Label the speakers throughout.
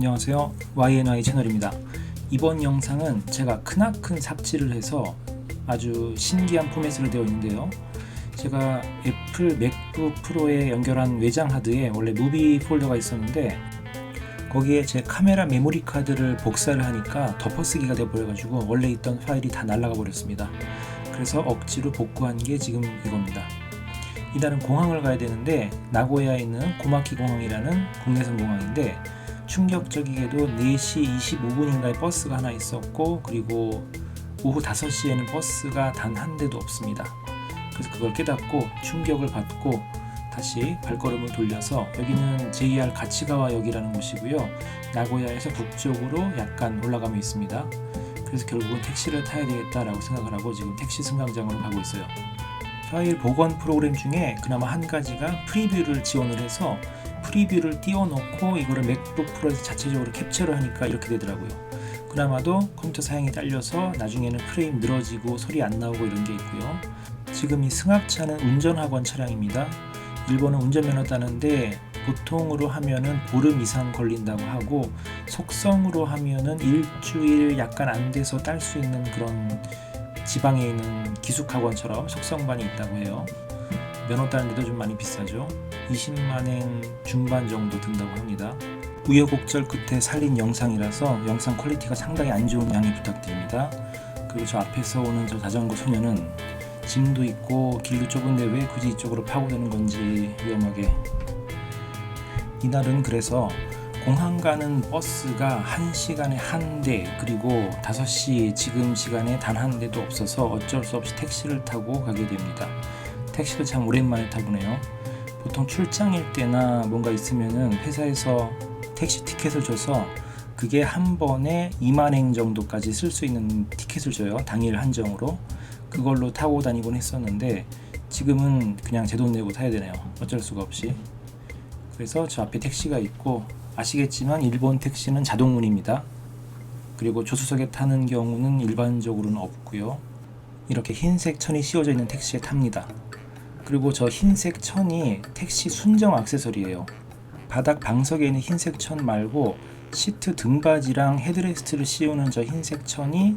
Speaker 1: 안녕하세요. YNY 채널입니다. 이번 영상은 제가 크나큰 삽질을 해서 아주 신기한 포맷으로 되어 있는데요. 제가 애플 맥북 프로에 연결한 외장 하드에 원래 무비 폴더가 있었는데 거기에 제 카메라 메모리 카드를 복사를 하니까 덮어쓰기가 되어버려가지고 원래 있던 파일이 다 날아가 버렸습니다. 그래서 억지로 복구한 게 지금 이겁니다. 이날은 공항을 가야 되는데 나고야에 있는 고마키 공항이라는 국내선 공항인데 충격적이게도 4시 25분인가에 버스가 하나 있었고 그리고 오후 5시에는 버스가 단 한 대도 없습니다. 그래서 그걸 깨닫고 충격을 받고 다시 발걸음을 돌려서 여기는 JR 가치가와역이라는 곳이고요. 나고야에서 북쪽으로 약간 올라가면 있습니다. 그래서 결국은 택시를 타야 되겠다라고 생각을 하고 지금 택시 승강장으로 가고 있어요. 파일 복원 프로그램 중에 그나마 한 가지가 프리뷰를 지원을 해서 프리뷰를 띄워놓고 이거를 맥북 프로에서 자체적으로 캡처를 하니까 이렇게 되더라고요. 그나마도 컴퓨터 사양이 딸려서 나중에는 프레임 늘어지고 소리 안 나오고 이런 게 있고요. 지금 이 승합차는 운전학원 차량입니다. 일본은 운전면허 따는데 보통으로 하면은 보름 이상 걸린다고 하고 속성으로 하면은 일주일 약간 안 돼서 딸 수 있는 그런 지방에 있는 기숙학원처럼 속성반이 있다고 해요. 면허 따는데도 좀 많이 비싸죠. 20만엔 중반 정도 든다고 합니다. 우여곡절 끝에 살린 영상이라서 영상 퀄리티가 상당히 안 좋은 양해 부탁드립니다. 그리고 저 앞에서 오는 저 자전거 소녀는 짐도 있고 길도 좁은데 왜 굳이 이쪽으로 파고드는 건지 위험하게 이날은 그래서 공항 가는 버스가 1시간에 한 대 그리고 5시 지금 시간에 단 한 대도 없어서 어쩔 수 없이 택시를 타고 가게 됩니다. 택시도 참 오랜만에 타보네요. 보통 출장일 때나 뭔가 있으면은 회사에서 택시 티켓을 줘서 그게 한 번에 2만엔 정도까지 쓸 수 있는 티켓을 줘요. 당일 한정으로. 그걸로 타고 다니곤 했었는데 지금은 그냥 제 돈 내고 타야 되네요. 어쩔 수가 없이. 그래서 저 앞에 택시가 있고 아시겠지만 일본 택시는 자동문입니다. 그리고 조수석에 타는 경우는 일반적으로는 없고요. 이렇게 흰색 천이 씌워져 있는 택시에 탑니다. 그리고 저 흰색 천이 택시 순정 액세서리예요. 바닥 방석에 있는 흰색 천 말고 시트 등받이랑 헤드레스트를 씌우는 저 흰색 천이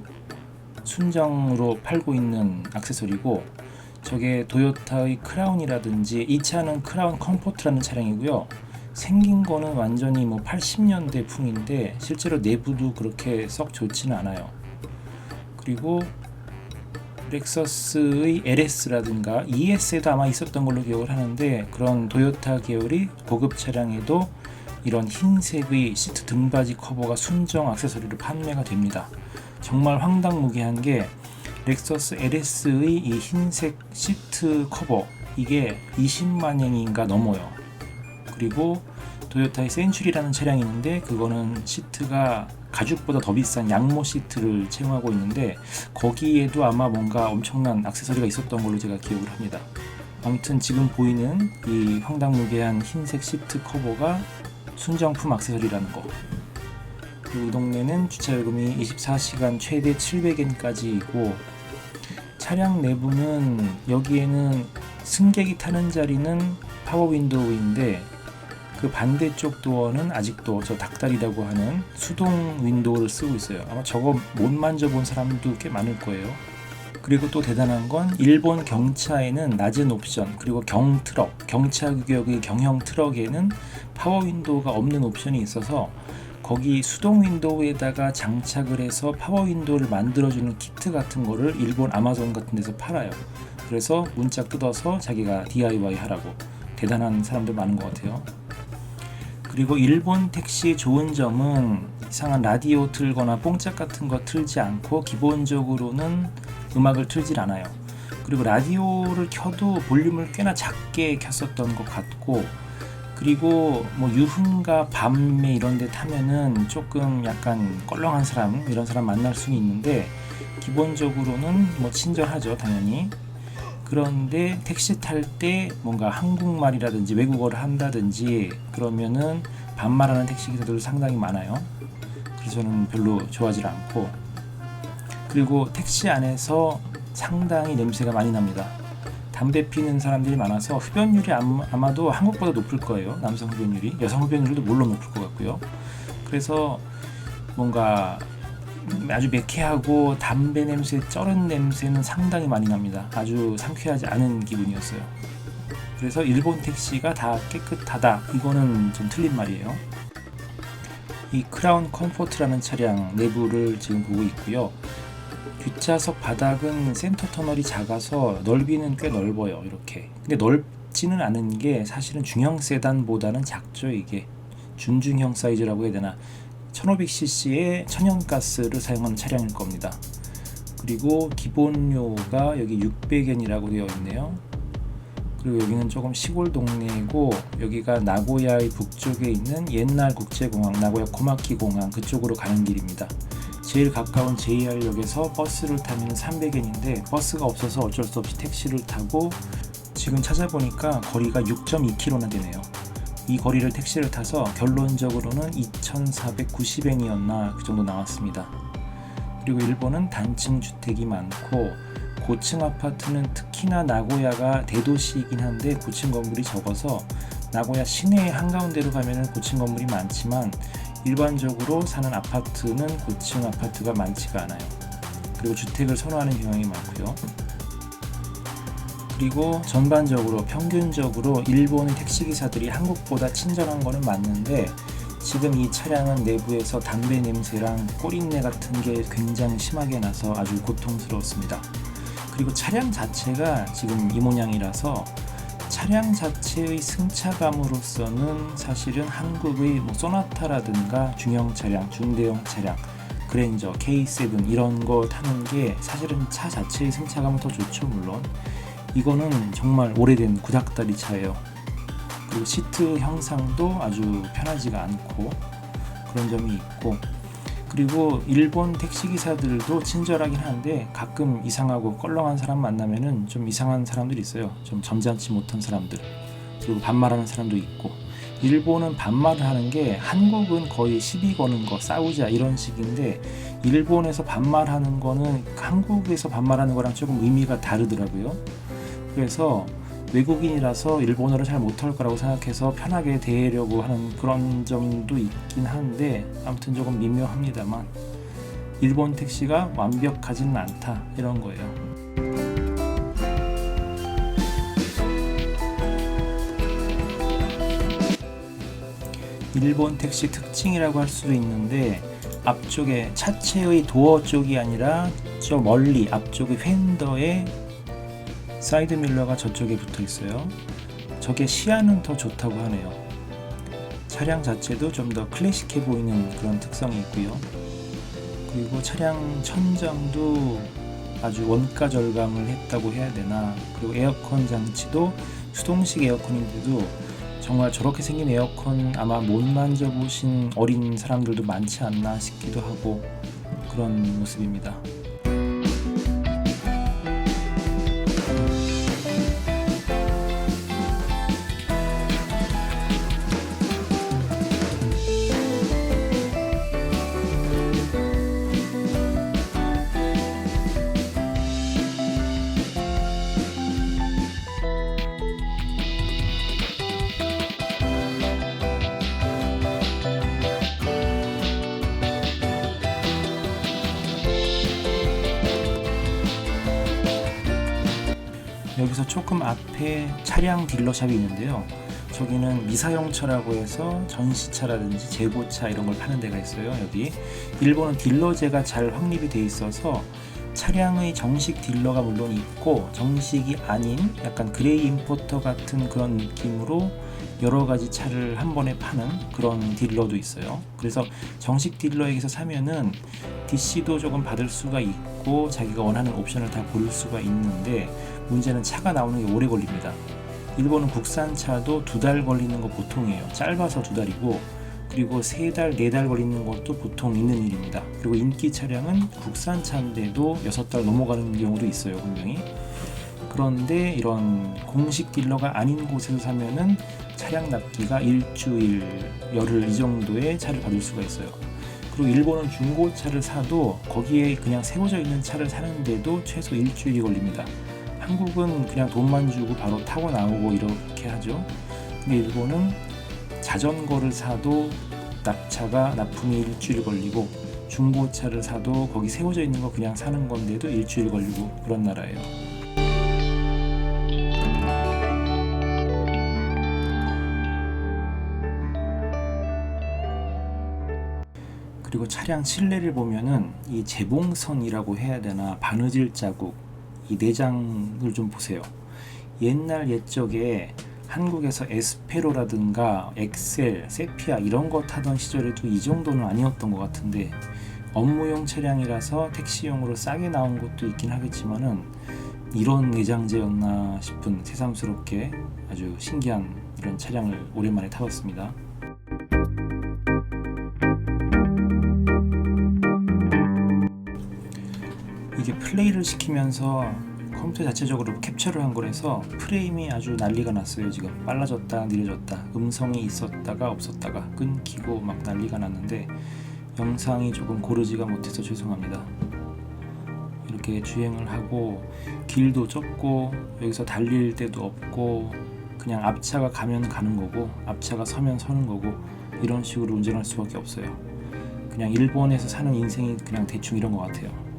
Speaker 1: 순정으로 팔고 있는 액세서리고 저게 도요타의 크라운이라든지 이 차는 크라운 컴포트라는 차량이고요. 생긴 거는 완전히 뭐 80년대 풍인데 실제로 내부도 그렇게 썩 좋지는 않아요. 그리고 렉서스의 LS라든가 ES에도 아마 있었던 걸로 기억을 하는데 그런 도요타 계열이 고급 차량에도 이런 흰색의 시트 등받이 커버가 순정 액세서리로 판매가 됩니다. 정말 황당무계한 게 렉서스 LS의 이 흰색 시트 커버 이게 20만 엔인가 넘어요. 그리고 도요타의 센츄리라는 차량이 있는데 그거는 시트가 가죽보다 더 비싼 양모 시트를 채용하고 있는데 거기에도 아마 뭔가 엄청난 액세서리가 있었던 걸로 제가 기억을 합니다. 아무튼 지금 보이는 이 황당무계한 흰색 시트 커버가 순정품 액세서리라는 거. 그리고 이 동네는 주차요금이 24시간 최대 700엔까지이고 차량 내부는 여기에는 승객이 타는 자리는 파워 윈도우인데 그 반대쪽 도어는 아직도 저 닭다리라고 하는 수동 윈도우를 쓰고 있어요. 아마 저거 못 만져본 사람도 꽤 많을 거예요. 그리고 또 대단한 건 일본 경차에는 낮은 옵션 그리고 경트럭 경차 규격의 경형 트럭에는 파워 윈도우가 없는 옵션이 있어서 거기 수동 윈도우에다가 장착을 해서 파워 윈도우를 만들어주는 키트 같은 거를 일본 아마존 같은 데서 팔아요. 그래서 문짝 뜯어서 자기가 DIY 하라고 대단한 사람들 많은 것 같아요. 그리고 일본 택시의 좋은 점은 이상한 라디오 틀거나 뽕짝 같은 거 틀지 않고 기본적으로는 음악을 틀질 않아요. 그리고 라디오를 켜도 볼륨을 꽤나 작게 켰었던 것 같고 그리고 뭐 유흥가 밤에 이런 데 타면은 조금 약간 껄렁한 사람 이런 사람 만날 수는 있는데 기본적으로는 뭐 친절하죠 당연히 그런데 택시 탈 때 뭔가 한국말이라든지 외국어를 한다든지 그러면은 반말하는 택시 기사들 상당히 많아요. 그래서 저는 별로 좋아하지 않고 그리고 택시 안에서 상당히 냄새가 많이 납니다. 담배 피는 사람들이 많아서 흡연율이 아마도 한국보다 높을 거예요. 남성 흡연율이 여성 흡연율도 물론 높을 것 같고요. 그래서 뭔가 아주 매캐하고 담배 냄새, 쩔은 냄새는 상당히 많이 납니다. 아주 상쾌하지 않은 기분이었어요. 그래서 일본 택시가 다 깨끗하다. 이거는 좀 틀린 말이에요. 이 크라운 컴포트라는 차량 내부를 지금 보고 있고요. 뒷좌석 바닥은 센터 터널이 작아서 넓이는 꽤 넓어요. 이렇게. 근데 넓지는 않은 게 사실은 중형 세단보다는 작죠. 이게 준중형 사이즈라고 해야 되나. 1500cc의 천연가스를 사용한 차량일 겁니다. 그리고 기본료가 여기 600엔이라고 되어 있네요. 그리고 여기는 조금 시골 동네이고 여기가 나고야의 북쪽에 있는 옛날 국제공항 나고야 코마키 공항 그쪽으로 가는 길입니다. 제일 가까운 JR역에서 버스를 타면 300엔인데 버스가 없어서 어쩔 수 없이 택시를 타고 지금 찾아보니까 거리가 6.2km나 되네요. 이 거리를 택시를 타서 결론적으로는 2,490엔이었나 그 정도 나왔습니다. 그리고 일본은 단층 주택이 많고 고층 아파트는 특히나 나고야가 대도시이긴 한데 고층 건물이 적어서 나고야 시내 한가운데로 가면은 고층 건물이 많지만 일반적으로 사는 아파트는 고층 아파트가 많지가 않아요. 그리고 주택을 선호하는 경향이 많고요. 그리고 전반적으로 평균적으로 일본의 택시 기사들이 한국보다 친절한 거는 맞는데 지금 이 차량은 내부에서 담배 냄새랑 꼬린내 같은 게 굉장히 심하게 나서 아주 고통스러웠습니다. 그리고 차량 자체가 지금 이 모양이라서 차량 자체의 승차감으로서는 사실은 한국의 뭐 소나타라든가 중형 차량, 중대형 차량, 그랜저, K7 이런 거 타는 게 사실은 차 자체의 승차감은 더 좋죠 물론 이거는 정말 오래된 구닥다리 차예요. 그리고 시트 형상도 아주 편하지가 않고 그런 점이 있고 그리고 일본 택시 기사들도 친절하긴 한데 가끔 이상하고 껄렁한 사람 만나면은 좀 이상한 사람들이 있어요. 좀 점잖지 못한 사람들. 그리고 반말하는 사람도 있고. 일본은 반말을 하는 게 한국은 거의 시비 거는 거 싸우자 이런 식인데 일본에서 반말하는 거는 한국에서 반말하는 거랑 조금 의미가 다르더라고요. 그래서 외국인이라서 일본어를 잘 못할 거라고 생각해서 편하게 대하려고 하는 그런 점도 있긴 한데 아무튼 조금 미묘합니다만 일본 택시가 완벽하지는 않다 이런 거예요. 일본 택시 특징이라고 할 수도 있는데 앞쪽에 차체의 도어 쪽이 아니라 저 멀리 앞쪽의 휀더에 사이드 밀러가 저쪽에 붙어 있어요. 저게 시야는 더 좋다고 하네요. 차량 자체도 좀 더 클래식해 보이는 그런 특성이 있고요. 그리고 차량 천장도 아주 원가 절감을 했다고 해야 되나. 그리고 에어컨 장치도 수동식 에어컨인데도 정말 저렇게 생긴 에어컨 아마 못 만져보신 어린 사람들도 많지 않나 싶기도 하고 그런 모습입니다. 조금 앞에 차량 딜러샵이 있는데요. 저기는 미사용차라고 해서 전시차라든지 재고차 이런 걸 파는 데가 있어요. 여기 일본은 딜러제가 잘 확립이 돼 있어서 차량의 정식 딜러가 물론 있고 정식이 아닌 약간 그레이 임포터 같은 그런 느낌으로 여러 가지 차를 한 번에 파는 그런 딜러도 있어요. 그래서 정식 딜러에게서 사면은 DC도 조금 받을 수가 있고 자기가 원하는 옵션을 다 고를 수가 있는데 문제는 차가 나오는 게 오래 걸립니다. 일본은 국산 차도 두 달 걸리는 거 보통이에요. 짧아서 두 달이고 그리고 세 달, 네 달 걸리는 것도 보통 있는 일입니다. 그리고 인기 차량은 국산 차인데도 여섯 달 넘어가는 경우도 있어요, 분명히. 그런데 이런 공식 딜러가 아닌 곳에서 사면은 차량 납기가 일주일, 열흘 이 정도의 차를 받을 수가 있어요. 그리고 일본은 중고차를 사도 거기에 그냥 세워져 있는 차를 사는데도 최소 일주일이 걸립니다. 한국은 그냥 돈만 주고 바로 타고 나오고 이렇게 하죠. 근데 일본은 자전거를 사도 납차가 납품이 일주일 걸리고 중고차를 사도 거기 세워져 있는 거 그냥 사는 건데도 일주일 걸리고 그런 나라예요. 그리고 차량 실내를 보면은 이 재봉선이라고 해야 되나 바느질 자국 이 내장을 좀 보세요. 옛날 옛적에 한국에서 에스페로라든가 엑셀, 세피아 이런 거 타던 시절에도 이 정도는 아니었던 것 같은데 업무용 차량이라서 택시용으로 싸게 나온 것도 있긴 하겠지만은 이런 내장재였나 싶은 새삼스럽게 아주 신기한 이런 차량을 오랜만에 타봤습니다. 이게 플레이를 시키면서 컴퓨터 자체적으로 캡처를 한 거라서 프레임이 아주 난리가 났어요 지금. 빨라졌다 느려졌다. 음성이 있었다가 없었다가 끊기고 막 난리가 났는데 영상이 조금 고르지가 못해서 죄송합니다. 이렇게 주행을 하고 길도 좁고 여기서 달릴 데도 없고 그냥 앞차가 가면 가는 거고 앞차가 서면 서는 거고 이런 식으로 운전할 수밖에 없어요. 그냥 일본에서 사는 인생이 그냥 대충 이런 것 같아요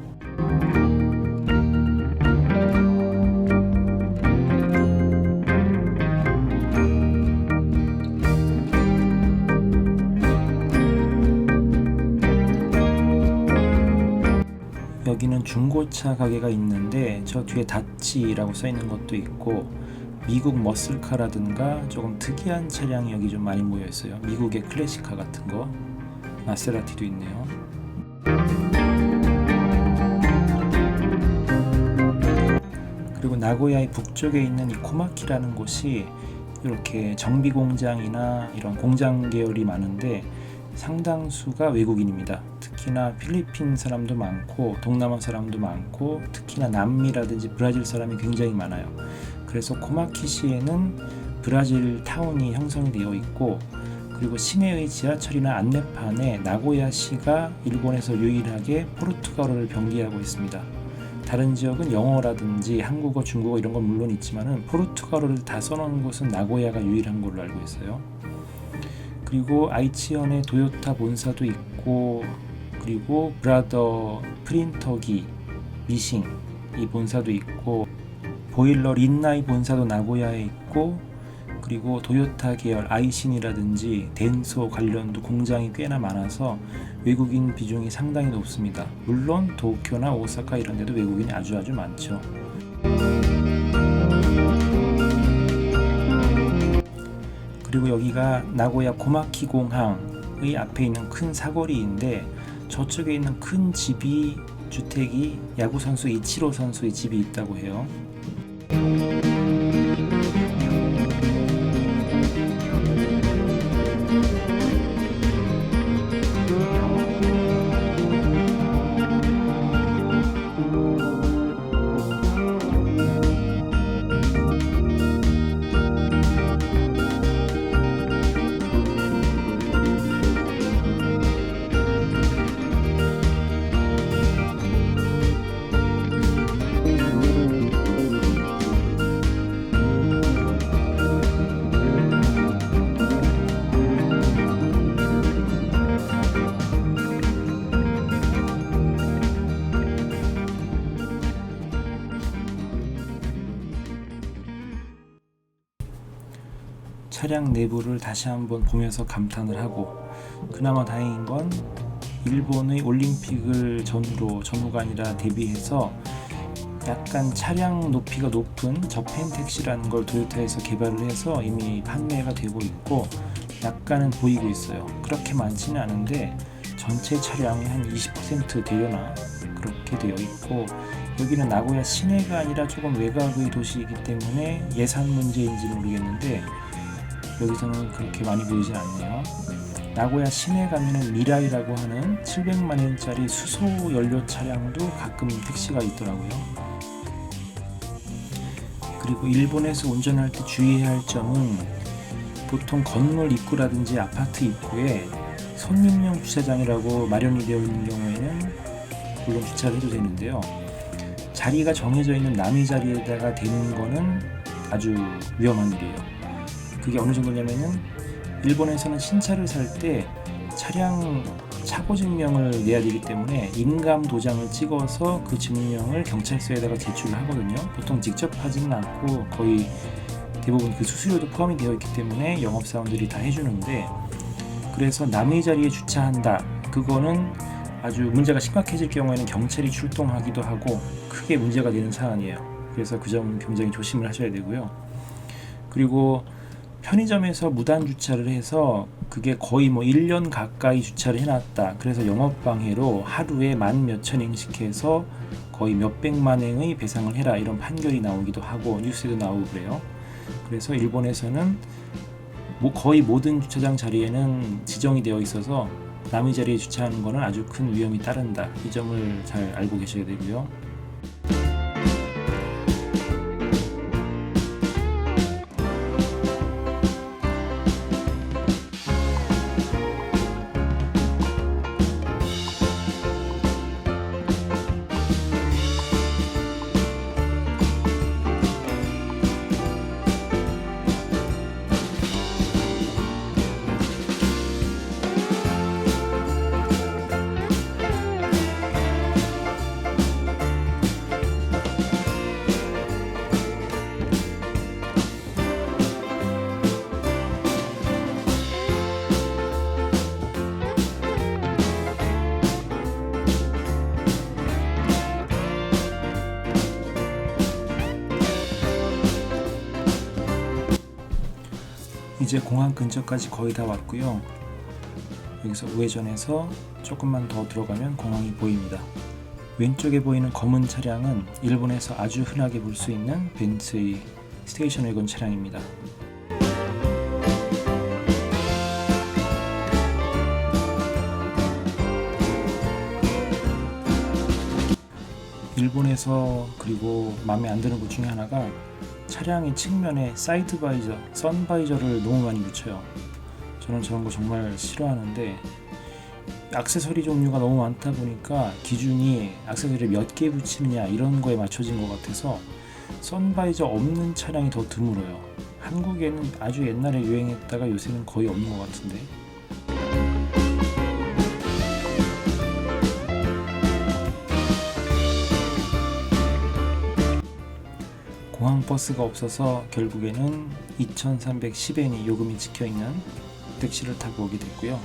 Speaker 1: 여기는 중고차 가게가 있는데 저 뒤에 다치라고 써 있는 것도 있고 미국 머슬카라든가 조금 특이한 차량이 여기 좀 많이 모여 있어요. 미국의 클래식카 같은 거 마세라티도 있네요. 그리고 나고야의 북쪽에 있는 이 코마키라는 곳이 이렇게 정비 공장이나 이런 공장 계열이 많은데 상당수가 외국인입니다. 특히나 필리핀 사람도 많고 동남아 사람도 많고 특히나 남미라든지 브라질 사람이 굉장히 많아요. 그래서 코마키시에는 브라질 타운이 형성이 되어 있고 그리고 시내의 지하철이나 안내판에 나고야시가 일본에서 유일하게 포르투갈어를 병기하고 있습니다. 다른 지역은 영어라든지 한국어, 중국어 이런 건 물론 있지만은 포르투갈어를 다 써놓은 곳은 나고야가 유일한 걸로 알고 있어요. 그리고 아이치현에 도요타 본사도 있고 그리고 브라더 프린터기 미싱 이 본사도 있고 보일러 린나이 본사도 나고야에 있고 그리고 도요타 계열 아이신이라든지 덴소 관련도 공장이 꽤나 많아서 외국인 비중이 상당히 높습니다. 물론 도쿄나 오사카 이런 데도 외국인이 아주 아주 많죠. 그리고 여기가 나고야 고마키 공항의 앞에 있는 큰 사거리인데 저쪽에 있는 큰 집이 주택이 야구 선수 이치로 선수의 집이 있다고 해요. 차량 내부를 다시 한번 보면서 감탄을 하고 그나마 다행인 건 일본의 올림픽을 전후로 전후가 아니라 대비해서 약간 차량 높이가 높은 저펜 택시라는 걸 도요타에서 개발을 해서 이미 판매가 되고 있고 약간은 보이고 있어요. 그렇게 많지는 않은데 전체 차량의 한 20% 되려나 그렇게 되어 있고 여기는 나고야 시내가 아니라 조금 외곽의 도시이기 때문에 예산 문제인지 모르겠는데 여기서는 그렇게 많이 보이진 않네요. 나고야 시내 가면은 미라이라고 하는 700만 엔짜리 수소 연료 차량도 가끔 택시가 있더라고요. 그리고 일본에서 운전할 때 주의해야 할 점은 보통 건물 입구라든지 아파트 입구에 손님용 주차장이라고 마련이 되어 있는 경우에는 물론 주차를 해도 되는데요. 자리가 정해져 있는 남의 자리에다가 대는 거는 아주 위험한 일이에요. 그게 어느 정도냐면은 일본에서는 신차를 살 때 차량 차고 증명을 내야 되기 때문에 인감 도장을 찍어서 그 증명을 경찰서에다가 제출을 하거든요. 보통 직접 하지는 않고 거의 대부분 그 수수료도 포함이 되어 있기 때문에 영업사원들이 다 해주는데 그래서 남의 자리에 주차한다. 그거는 아주 문제가 심각해질 경우에는 경찰이 출동하기도 하고 크게 문제가 되는 사안이에요. 그래서 그 점은 굉장히 조심을 하셔야 되고요. 그리고 편의점에서 무단 주차를 해서 그게 거의 뭐 1년 가까이 주차를 해놨다. 그래서 영업방해로 하루에 만 몇천 행씩 해서 거의 몇백만 행의 배상을 해라. 이런 판결이 나오기도 하고 뉴스에도 나오고 그래요. 그래서 일본에서는 뭐 거의 모든 주차장 자리에는 지정이 되어 있어서 남의 자리에 주차하는 것은 아주 큰 위험이 따른다. 이 점을 잘 알고 계셔야 되고요. 이제 공항 근처까지 거의 다 왔고요. 여기서 우회전해서 조금만 더 들어가면 공항이 보입니다. 왼쪽에 보이는 검은 차량은 일본에서 아주 흔하게 볼 수 있는 벤츠의 스테이션 웨건 차량입니다. 일본에서 그리고 마음에 안 드는 것 중에 하나가 차량의 측면에 사이드 바이저, 선 바이저를 너무 많이 붙여요. 저는 저런 거 정말 싫어하는데 액세서리 종류가 너무 많다 보니까 기준이 액세서리 몇개 붙이느냐 이런 거에 맞춰진 것 같아서 선 바이저 없는 차량이 더 드물어요. 한국에는 아주 옛날에 유행했다가 요새는 거의 없는 것 같은데. 공항 버스가 없어서 결국에는 2,310엔이 요금이 찍혀 있는 택시를 타고 오게 됐고요.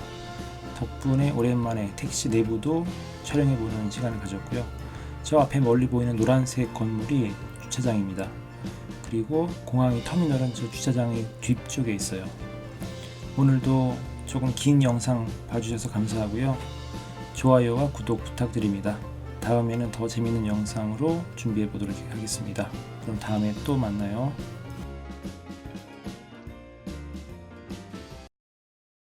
Speaker 1: 덕분에 오랜만에 택시 내부도 촬영해 보는 시간을 가졌고요. 저 앞에 멀리 보이는 노란색 건물이 주차장입니다. 그리고 공항의 터미널은 저 주차장의 뒤쪽에 있어요. 오늘도 조금 긴 영상 봐주셔서 감사하고요. 좋아요와 구독 부탁드립니다. 다음에는 더 재밌는 영상으로 준비해 보도록 하겠습니다. 그럼 다음에 또 만나요.